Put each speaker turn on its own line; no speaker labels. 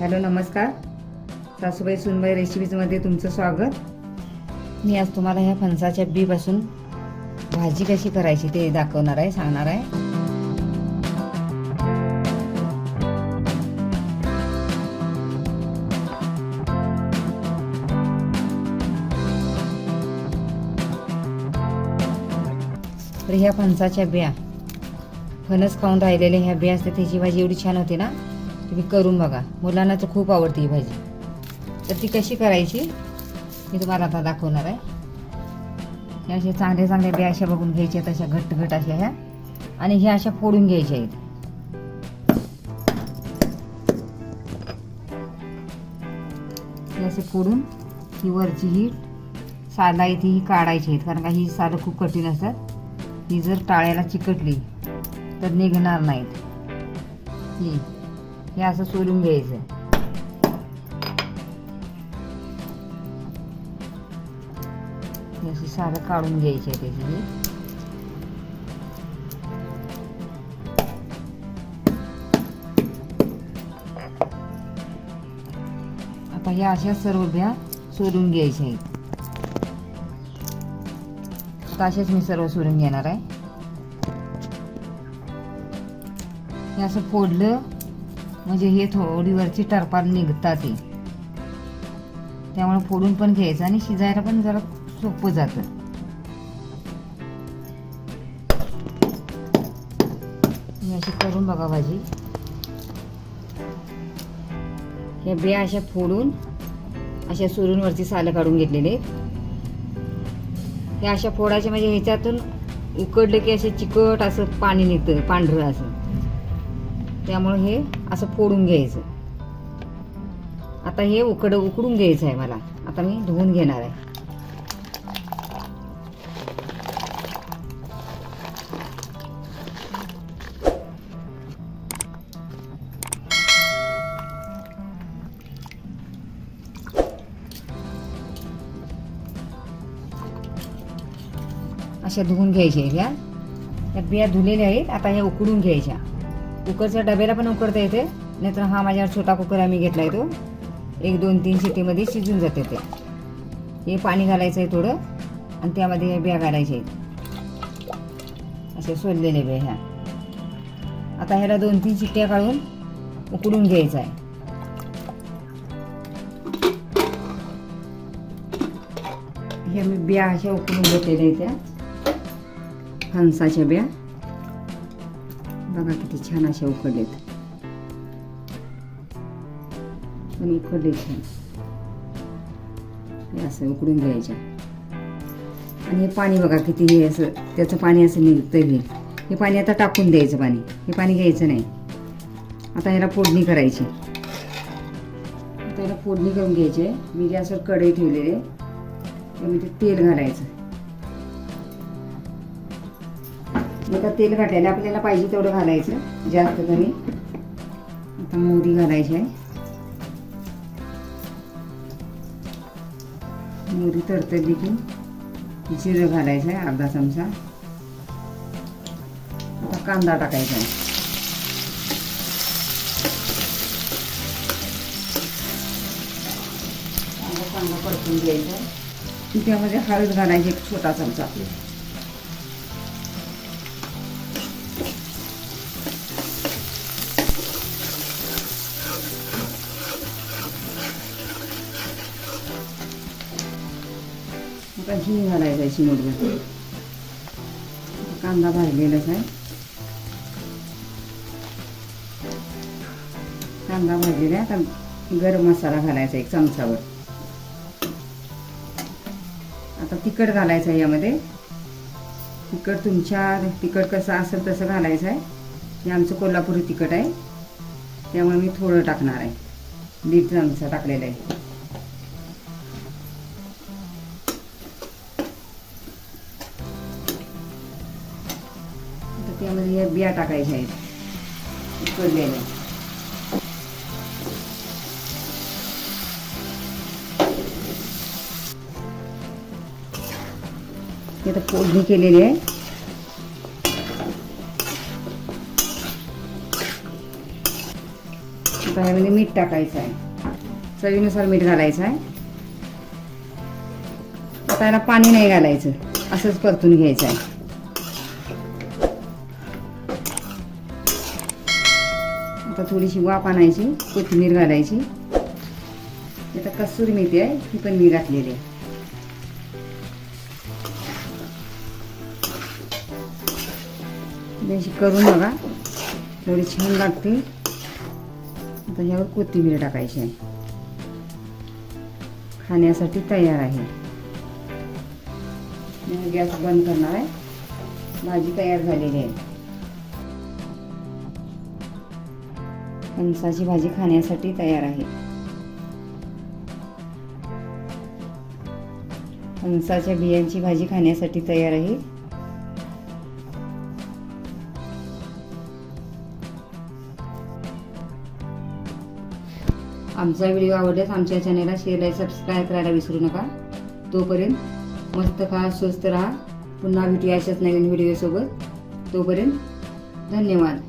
Hello नमस्कार. सासूबाई सुनबाई रेसिपीजमध्ये तुमचं स्वागत. मी आज तुम्हाला ह्या फणसाच्या बीपासून भाजी कशी करायची ते दाखवणार आहे सांगणार आहे. तर ह्या फणसाच्या बिया फणस खाऊन राहिलेल्या ह्या बिया असतात त्याची भाजी एवढी छान होते ना. तुम्ही करून बघा. मुलांना तर खूप आवडते ही भाजी. तर ती कशी करायची? मी तुम्हाला आता दाखवणार आहे. हे अशा चांगल्या चांगल्या बिया अशा बघून घ्यायच्या तशा घट्ट घट अशा ह्या. आणि ह्या अशा फोडून घ्यायच्या आहेत. हे असे फोडून ही वरची ही साल आहे ती ही काढायची आहेत. कारण का ही सालं खूप कठीण असतात. ही जर टाळ्याला चिकटली तर निघणार नाहीत. ही. हे असं सोलून घ्यायचं. हे अशी साधं काढून घ्यायची आहे त्याची आता ह्या अशा सर्व बिया सोलून घ्यायच्या आहेत. आता अशाच मी सर्व सोडून घेणार आहे. हे असं फोडलं म्हणजे हे थोडी वरची टरपाल निघतात ते त्यामुळे फोडून पण घ्यायचं आणि शिजायला पण जरा सोपं जातं. मी अशी करून बघा भाजी. हे बिया अशा फोडून अशा सुरूंवरती सालं काढून घेतलेले आहेत. हे अशा फोडायचे म्हणजे ह्याच्यातून उकडलं की असे चिकट असं पाणी निघतं पांढरं असं. त्यामुळे हे असं फोडून घ्यायचं. आता हे उकड उकडून घ्यायचं आहे मला. आता मी धुवून घेणार आहे. अशा धुवून घ्यायच्या आहेत ह्या. त्या बिया धुलेल्या आहेत. आता ह्या उकडून घ्यायच्या. कुकरच्या डब्याला पण उकडता येते. नाहीतर हा माझ्यावर छोटा कुकर आम्ही घेतला आहे तो. एक दोन तीन शिटीमध्ये शिजून जाते ते. हे पाणी घालायचं आहे थोडं आणि त्यामध्ये बिया घालायच्या आहेत. असे सोललेले बिया ह्या. आता ह्याला दोन तीन शिट्ट्या काढून उकडून घ्यायचं आहे. ह्या मी बिया अशा उकडून घेतलेल्या आहेत त्या. फणसाच्या बिया. बघा किती छान अशा उकडलेत पण उकडले छान. हे असं उकडून घ्यायच्या. आणि हे पाणी बघा किती हे असं त्याचं पाणी असं निघतं हे. हे पाणी आता टाकून द्यायचं पाणी. हे पाणी घ्यायचं नाही. आता ह्याला फोडणी करायची. आता ह्याला फोडणी करून घ्यायची आहे. मी गॅसवर कढई ठेवलेली मी त्यामध्ये तेल घालायचं. आता तेल घाटायला आपल्याला पाहिजे तेवढं घालायचं जास्त कमी आता मोहरी घालायची आहे. मोहरी तरतरली की जिरं घालायचं आहे अर्धा चमचा. आता कांदा टाकायचा आहे. कांदा परतून घ्यायचा आहे. त्यामध्ये हळद घालायची एक छोटा चमचा. आता हिंग घालायचं आहे चिमूटभर कांदा भाजलेलाच आहे. कांदा भाजलेला आहे आता गरम मसाला घालायचा एक चमचावर. आता तिखट घालायचं आहे यामध्ये. तिखट तुमच्या तिखट कसं असेल तसं घालायचं आहे. हे आमचं कोल्हापुरी तिखट आहे. त्यामुळे मी थोडं टाकणार आहे. दीड चमचा टाकलेला आहे. त्यामध्ये या बिया टाकायच्या आहेत. उकडलेल्या ते आता फोडणी केलेली आहे. आता ह्यामध्ये मीठ टाकायचं आहे. चवीनुसार मीठ घालायचं आहे. आता याला पाणी नाही घालायचं. असंच परतून घ्यायचं आहे. आता थोडीशी वाफ आणायची कोथिंबीर घालायची. आता कसुरी मेथी आहे ती पण मी घातलेली आहे. अशी करून बघा. थोडी छान लागते. आता ह्यावर कोथिंबीर टाकायची आहे. खाण्यासाठी तयार आहे. मी गॅस बंद करणार आहे. भाजी तयार झालेली आहे. फणसाची भाजी खाण्यासाठी तयार आहे. फणसाच्या बियांची भाजी खाण्यासाठी तयार आहे. आमचा व्हिडिओ आवडल्यास आमच्या चॅनेलला शेअर लाईक सबस्क्राईब करायला विसरू नका. तोपर्यंत मस्त खा स्वस्त राहा. पुन्हा भेटूया अशाच नवीन व्हिडिओसोबत. तोपर्यंत धन्यवाद.